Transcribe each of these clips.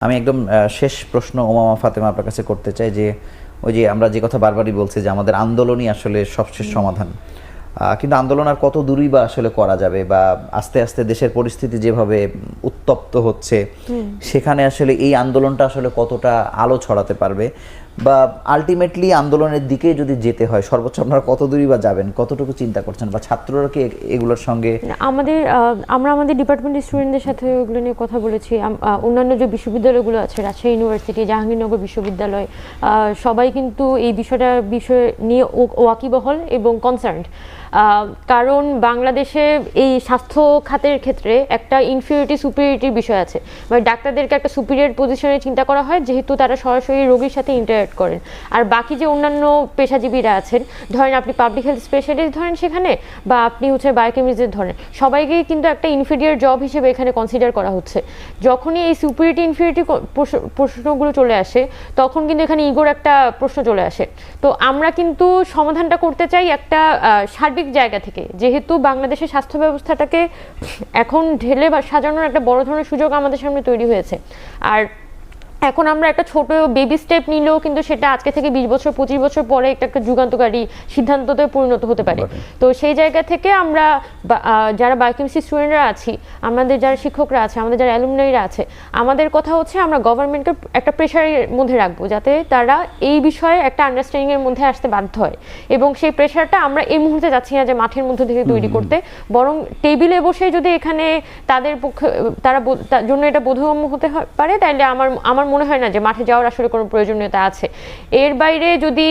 আমি একদম শেষ প্রশ্ন ওমামা ফাতেমা আপনার কাছে করতে চাই যে ওই যে আমরা যে কথা বারবারই বলছি যে আমাদের আন্দোলনই আসলে সবশেষ সমাধান। কিন্তু আন্দোলন আর কত দূরই বা আসলে করা যাবে বা আস্তে আস্তে দেশের পরিস্থিতি যেভাবে উত্তপ্ত হচ্ছে সেখানে আসলে এই আন্দোলনটা আসলে কতটা আলো ছড়াতে পারবে? বা আলটিমেটলি আন্দোলনের দিকে যদি যেতে হয় সর্বোচ্চ আপনারা কত দূরই বা যাবেন? কতটুকু চিন্তা করছেন? বা ছাত্ররা কি এগুলোর সঙ্গে আমাদের আমরা আমাদের ডিপার্টমেন্টের স্টুডেন্টদের সাথে ওগুলো নিয়ে কথা বলেছি। অন্যান্য যে বিশ্ববিদ্যালয়গুলো আছে রাজশাহী ইউনিভার্সিটি জাহাঙ্গীরনগর বিশ্ববিদ্যালয় সবাই কিন্তু এই বিষয়টা বিষয় নিয়ে ওয়াকিবহল এবং কনসার্নড কারণ বাংলাদেশে এই স্বাস্থ্য খাতের ক্ষেত্রে একটা ইনফিরিয়রিটি সুপিরিয়রিটির বিষয় আছে। মানে ডাক্তারদেরকে একটা সুপিরিয়র পজিশনে চিন্তা করা হয় যেহেতু তারা সরাসরি রোগীর সাথে ইন্টারাক্ট করেন। আর বাকি যে অন্যান্য পেশাজীবীরা আছেন ধরেন আপনি পাবলিক হেলথ স্পেশালিস্ট ধরেন সেখানে বা আপনি হচ্ছে বায়োকেমিস্টের ধরেন সবাইকেই কিন্তু একটা ইনফিরিয়র জব হিসেবে এখানে কনসিডার করা হচ্ছে। যখনই এই সুপিরিটি ইনফিরিটি প্রশ্নগুলো চলে আসে তখন কিন্তু এখানে ইগোর একটা প্রশ্ন চলে আসে। তো আমরা কিন্তু সমাধানটা করতে চাই একটা আহ, সার্বিক জায়গা থেকে। যেহেতু বাংলাদেশের স্বাস্থ্য ব্যবস্থাটাকে এখন ঢেলে বা সাজানোর একটা বড় ধরনের সুযোগ আমাদের সামনে তৈরি হয়েছে। আর এখন আমরা একটা ছোট বেবি স্টেপ নিলেও কিন্তু সেটা আজকে থেকে বিশ বছর পঁচিশ বছর পরে একটা একটা যুগান্তকারী সিদ্ধান্ততে পরিণত হতে পারে। তো সেই জায়গা থেকে আমরা যারা বায়োকেমিস্ট্রি স্টুডেন্টরা আছি আমাদের যারা শিক্ষকরা আছে আমাদের যারা অ্যালুমনাইরা আছে আমাদের কথা হচ্ছে আমরা গভর্নমেন্টকে একটা প্রেশারের মধ্যে রাখব যাতে তারা এই বিষয়ে একটা আন্ডারস্ট্যান্ডিংয়ের মধ্যে আসতে বাধ্য হয়। এবং সেই প্রেশারটা আমরা এই মুহূর্তে যাচ্ছি না যে মাঠের মধ্যে থেকে তৈরি করতে বরং টেবিলে বসে যদি এখানে তাদের পক্ষে তার জন্য এটা বোধগম্য হতে পারে তাহলে আমার আমার মনে হয় না যে মাঠে যাওয়ার আসলে কোনো প্রয়োজনীয়তা আছে। এর বাইরে যদি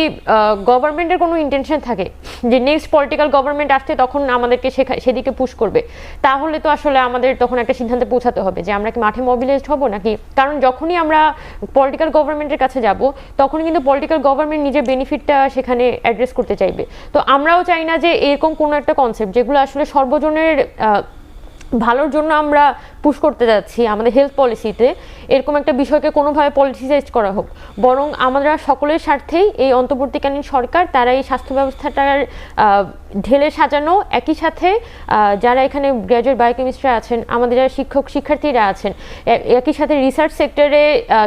গভর্নমেন্টের কোনো ইন্টেনশন থাকে যে নেক্সট পলিটিক্যাল গভর্নমেন্ট আসতে তখন আমাদেরকে সেদিকে পুশ করবে, তাহলে তো আসলে আমাদের তখন একটা সিদ্ধান্তে পৌঁছাতে হবে যে আমরা কি মাঠে মোবিলাইজড হব নাকি, কারণ যখনই আমরা পলিটিক্যাল গভর্নমেন্টের কাছে যাব তখন কিন্তু পলিটিক্যাল গভর্নমেন্ট নিজের বেনিফিটটা সেখানে অ্যাড্রেস করতে চাইবে। তো আমরাও চাই না যে এরকম কোনো একটা কনসেপ্ট যেগুলো আসলে সর্বজনের ভালোর জন্য আমরা পুশ করতে যাচ্ছি আমাদের হেলথ পলিসিতে এরকম একটা বিষয়কে কোনোভাবে পলিটিসাইজ করা হোক। বরং আমরা সকলের স্বার্থেই এই অন্তর্বর্তীকালীন সরকার, তারা এই স্বাস্থ্য ব্যবস্থাটার ঢেলে সাজানো। একই সাথে যারা এখানে গ্র্যাজুয়েট বায়োকেমিস্ট্রি আছেন, আমাদের যারা শিক্ষক, শিক্ষার্থীরা আছেন একই সাথে রিসার্চ সেক্টরে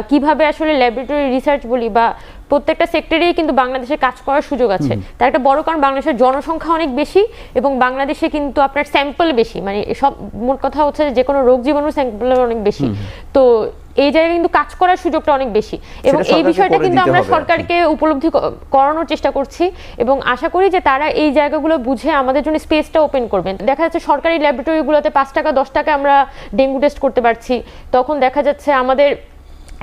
কীভাবে আসলে ল্যাবরেটরি রিসার্চ বলি বা প্রত্যেকটা সেক্টরেই কিন্তু বাংলাদেশে কাজ করার সুযোগ আছে। তার একটা বড় কারণ বাংলাদেশের জনসংখ্যা অনেক বেশি এবং বাংলাদেশে কিন্তু আপনার স্যাম্পল বেশি। মানে সব মোট কথা হচ্ছে যে কোনো রোগ জীবাণু স্যাম্পল অনেক বেশি। তো এই জায়গায় কিন্তু কাজ করার সুযোগটা অনেক বেশি। এবং এই বিষয়টা কিন্তু আমরা। সরকারকে উপলব্ধি করানোর চেষ্টা করছি এবং আশা করি যে তারা এই জায়গাগুলো বুঝে আমাদের জন্য স্পেসটা ওপেন করবেন। দেখা যাচ্ছে সরকারি ল্যাবরেটরিগুলোতে পাঁচ টাকা দশ টাকা আমরা ডেঙ্গু টেস্ট করতে পারছি। তখন দেখা যাচ্ছে আমাদের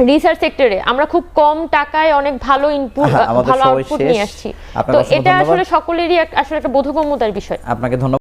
রিসার্চ সেক্টরে আমরা খুব কম টাকায় অনেক ভালো ইনপুট হ্যাঁ, ভালো আউটপুট নিয়ে আসছি। তো এটা আসলে সকলেরই আসলে একটা বোধগম্যতার বিষয়। আপনাকে ধন্যবাদ।